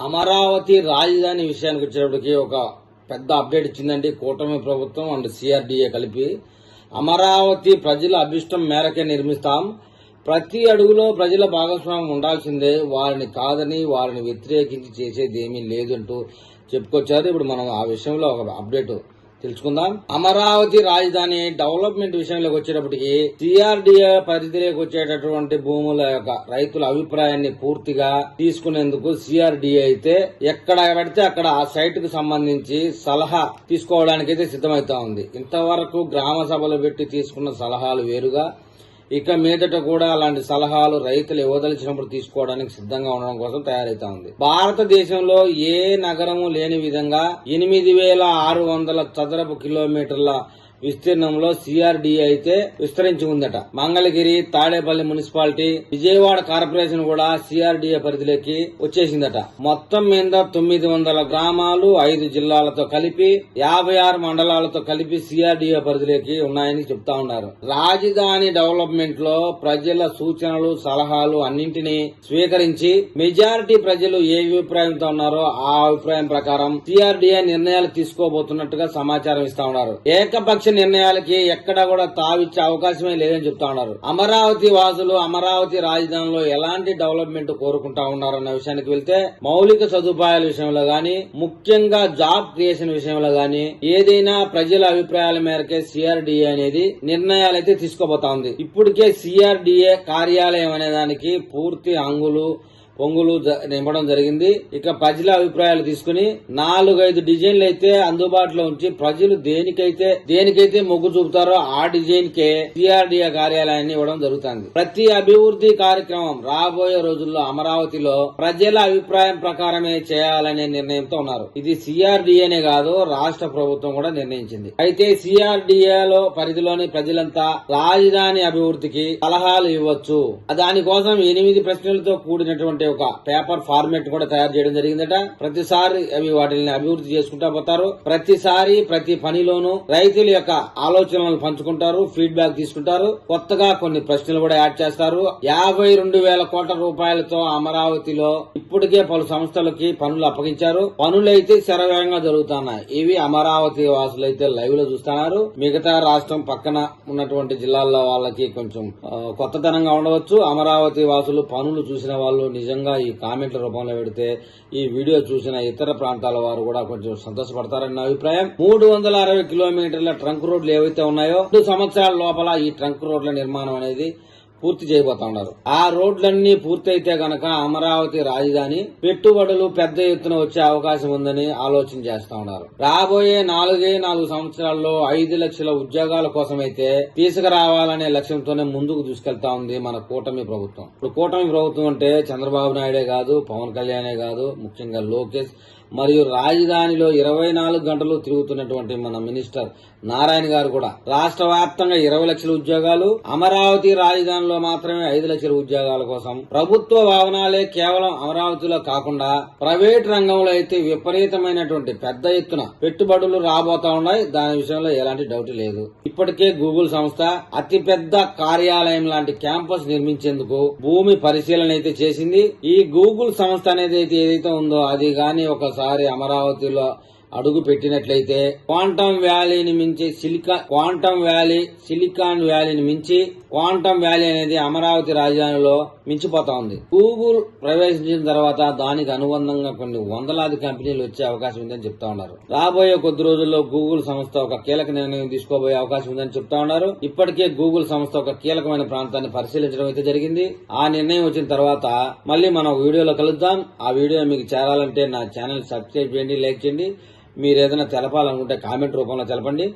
అమరావతి రాజధాని విషయానికి వచ్చేటప్పటికి ఒక పెద్ద అప్డేట్ ఇచ్చిందండి కూటమి ప్రభుత్వం అండ్ సిఆర్డీఏ కలిపి. అమరావతి ప్రజల అభిష్టం మేరకే నిర్మిస్తాం. ప్రతి అడుగులో ప్రజల భాగస్వామ్యం ఉండాల్సిందే. వారిని కాదని వారిని వ్యతిరేకించి చేసేది ఏమీ లేదంటూ చెప్పుకొచ్చారు. ఇప్పుడు మనం ఆ విషయంలో ఒక అప్డేట్ తెలుసుకుందాం. అమరావతి రాజధాని డెవలప్మెంట్ విషయంలోకి వచ్చేటప్పటికి సిఆర్డిఏ పరిధిలోకి వచ్చేటటువంటి భూముల యొక్క రైతుల అభిప్రాయాన్ని పూర్తిగా తీసుకునేందుకు సిఆర్డిఏ అయితే ఎక్కడ పడితే అక్కడ ఆ సైట్కు సంబంధించి సలహా తీసుకోవడానికి అయితే సిద్ధమవుతా ఉంది. ఇంతవరకు గ్రామ సభలు పెట్టి తీసుకున్న సలహాలు వేరుగా ఇక మీదట కూడా అలాంటి సలహాలు రైతులు ఇవ్వదలిచినప్పుడు తీసుకోవడానికి సిద్ధంగా ఉండడం కోసం తయారైతా ఉంది. భారతదేశంలో ఏ నగరము లేని విధంగా ఎనిమిది వేల ఆరు వందల చదరపు కిలోమీటర్ల విస్తీర్ణంలో సిఆర్డి అయితే విస్తరించి ఉందట మంగళగిరి తాడేపల్లి మున్సిపాలిటీ విజయవాడ కార్పొరేషన్ కూడా సిఆర్డిఏ పరిధిలోకి వచ్చేసిందట. మొత్తం మీద తొమ్మిది వందల గ్రామాలు ఐదు జిల్లాలతో కలిపి యాభై ఆరు మండలాలతో కలిపి సిఆర్డిఏ పరిధిలోకి ఉన్నాయని చెప్తా ఉన్నారు. రాజధాని డెవలప్మెంట్లో ప్రజల సూచనలు సలహాలు అన్నింటినీ స్వీకరించి మెజారిటీ ప్రజలు ఏ అభిప్రాయంతో ఉన్నారో ఆ అభిప్రాయం ప్రకారం సిఆర్డిఏ నిర్ణయాలు తీసుకోబోతున్నట్టుగా సమాచారం ఇస్తా ఉన్నారు. ఏకపక్ష నిర్ణయాలకి ఎక్కడా కూడా తావిచ్చే అవకాశమే లేదని చెప్తా ఉన్నారు. అమరావతి వాసులు అమరావతి రాజధానిలో ఎలాంటి డెవలప్మెంట్ కోరుకుంటా ఉన్నారన్న విషయానికి వెళ్తే మౌలిక సదుపాయాల విషయంలో గాని ముఖ్యంగా జాబ్ క్రియేషన్ విషయంలో గాని ఏదైనా ప్రజల అభిప్రాయాల మేరకే సిఆర్డిఏ అనేది నిర్ణయాలైతే తీసుకోబోతా ఉంది. ఇప్పటికే సిఆర్డిఏ కార్యాలయం అనే దానికి పూర్తి అంగులు పొంగులు జ- నింపడం జరిగింది. ఇక ప్రజల అభిప్రాయాలు తీసుకుని నాలుగైదు డిజైన్లు అయితే అందుబాటులో ఉంచి ప్రజలు దేనికైతే దేనికైతే మొగ్గు చూపుతారో ఆ డిజైన్ కే సిఆర్డిఏ కార్యాలయాన్ని ఇవ్వడం జరుగుతుంది. ప్రతి అభివృద్ధి కార్యక్రమం రాబోయే రోజుల్లో అమరావతిలో ప్రజల అభిప్రాయం ప్రకారమే చేయాలనే నిర్ణయంతో ఉన్నారు. ఇది సిఆర్డిఏనే కాదు రాష్ట్ర ప్రభుత్వం కూడా నిర్ణయించింది. అయితే సిఆర్డిఏలో పరిధిలోని ప్రజలంతా రాజధాని అభివృద్ధికి సలహాలు ఇవ్వచ్చు. దానికోసం ఎనిమిది ప్రశ్నలతో కూడినటువంటి ఒక పేపర్ ఫార్మేట్ కూడా తయారు చేయడం జరిగిందట. ప్రతిసారి అవి వాటిని అభివృద్ధి చేసుకుంటా పోతారు. ప్రతిసారి ప్రతి పనిలోనూ రైతుల యొక్క ఆలోచనలు పంచుకుంటారు ఫీడ్బ్యాక్ తీసుకుంటారు. కొత్తగా కొన్ని ప్రశ్నలు కూడా యాడ్ చేస్తారు. యాభై రెండు వేల కోట్ల రూపాయలతో అమరావతిలో ఇప్పటికే పలు సంస్థలకి పనులు అప్పగించారు. పనులైతే శరవేగంగా జరుగుతున్నాయి. ఇవి అమరావతి వాసులు అయితే లైవ్లో చూస్తున్నారు. మిగతా రాష్ట్రం పక్కన ఉన్నటువంటి జిల్లాల్లో వాళ్ళకి కొంచెం కొత్తదనంగా కొత్తతనంగా ఉండవచ్చు. అమరావతి వాసులు పనులు చూసిన వాళ్ళు నిజంగా ఈ కామెంట్ల రూపంలో పెడితే ఈ వీడియో చూసిన ఇతర ప్రాంతాల వారు కూడా కొంచెం సంతోషపడతారని నా అభిప్రాయం. మూడు వందల అరవై కిలోమీటర్ల ట్రంక్ రోడ్లు ఏవైతే ఉన్నాయో రెండు సంవత్సరాల లోపల ఈ ట్రంక్ రోడ్ల నిర్మాణం అనేది పూర్తి చేయబోతా ఉన్నారు. ఆ రోడ్లన్నీ పూర్తయితే గనక అమరావతి రాజధాని పెట్టుబడులు పెద్ద ఎత్తున వచ్చే అవకాశం ఉందని ఆలోచన చేస్తా ఉన్నారు. రాబోయే నాలుగే నాలుగు సంవత్సరాల్లో ఐదు లక్షల ఉద్యోగాల కోసమైతే తీసుకురావాలనే లక్ష్యంతోనే ముందుకు తీసుకెళ్తా ఉంది మన కూటమి ప్రభుత్వం. ఇప్పుడు కూటమి ప్రభుత్వం అంటే చంద్రబాబు నాయుడే కాదు పవన్ కళ్యాణే కాదు ముఖ్యంగా లోకేష్ మరియు రాజధానిలో ఇరవై నాలుగు గంటలు తిరుగుతున్నటువంటి మన మినిస్టర్ నారాయణ గారు కూడా రాష్ట్ర వ్యాప్తంగా ఇరవై లక్షల ఉద్యోగాలు అమరావతి రాజధానిలో మాత్రమే ఐదు లక్షల ఉద్యోగాల కోసం ప్రభుత్వ భవనాలే కేవలం అమరావతిలో కాకుండా ప్రైవేట్ రంగంలో అయితే విపరీతమైనటువంటి పెద్ద ఎత్తున పెట్టుబడులు రాబోతా ఉన్నాయి. దాని విషయంలో ఎలాంటి డౌట్ లేదు. ఇప్పటికే గూగుల్ సంస్థ అతిపెద్ద కార్యాలయం లాంటి క్యాంపస్ నిర్మించేందుకు భూమి పరిశీలన అయితే చేసింది. ఈ గూగుల్ సంస్థ అనేది అయితే ఏదైతే ఉందో అది గాని ఒకసారి అమరావతిలో అడుగు పెట్టినట్లయితే క్వాంటమ్ వ్యాలీని మించి సిలికా క్వాంటమ్ వ్యాలీ సిలికాన్ వ్యాలీని మించి క్వాంటమ్ వ్యాలీ అనేది అమరావతి రాజధానిలో మించిపోతా ఉంది గూగుల్ ప్రవేశించిన తర్వాత దానికి అనుబంధంగా కొన్ని వందలాది కంపెనీలు వచ్చే అవకాశం ఉందని చెప్తా ఉన్నారు. రాబోయే కొద్ది రోజుల్లో గూగుల్ సంస్థ ఒక కీలక నిర్ణయం తీసుకోబోయే అవకాశం ఉందని చెప్తా ఉన్నారు. ఇప్పటికే గూగుల్ సంస్థ ఒక కీలకమైన ప్రాంతాన్ని పరిశీలించడం అయితే జరిగింది. ఆ నిర్ణయం వచ్చిన తర్వాత మళ్ళీ మనం వీడియోలో కలుద్దాం. ఆ వీడియో మీకు చేరాలంటే నా ఛానల్ సబ్స్క్రైబ్ చేయండి లైక్ చేయండి. మీరు ఏదైనా తెలపాలనుకుంటే కామెంట్ రూపంలో తెలపండి.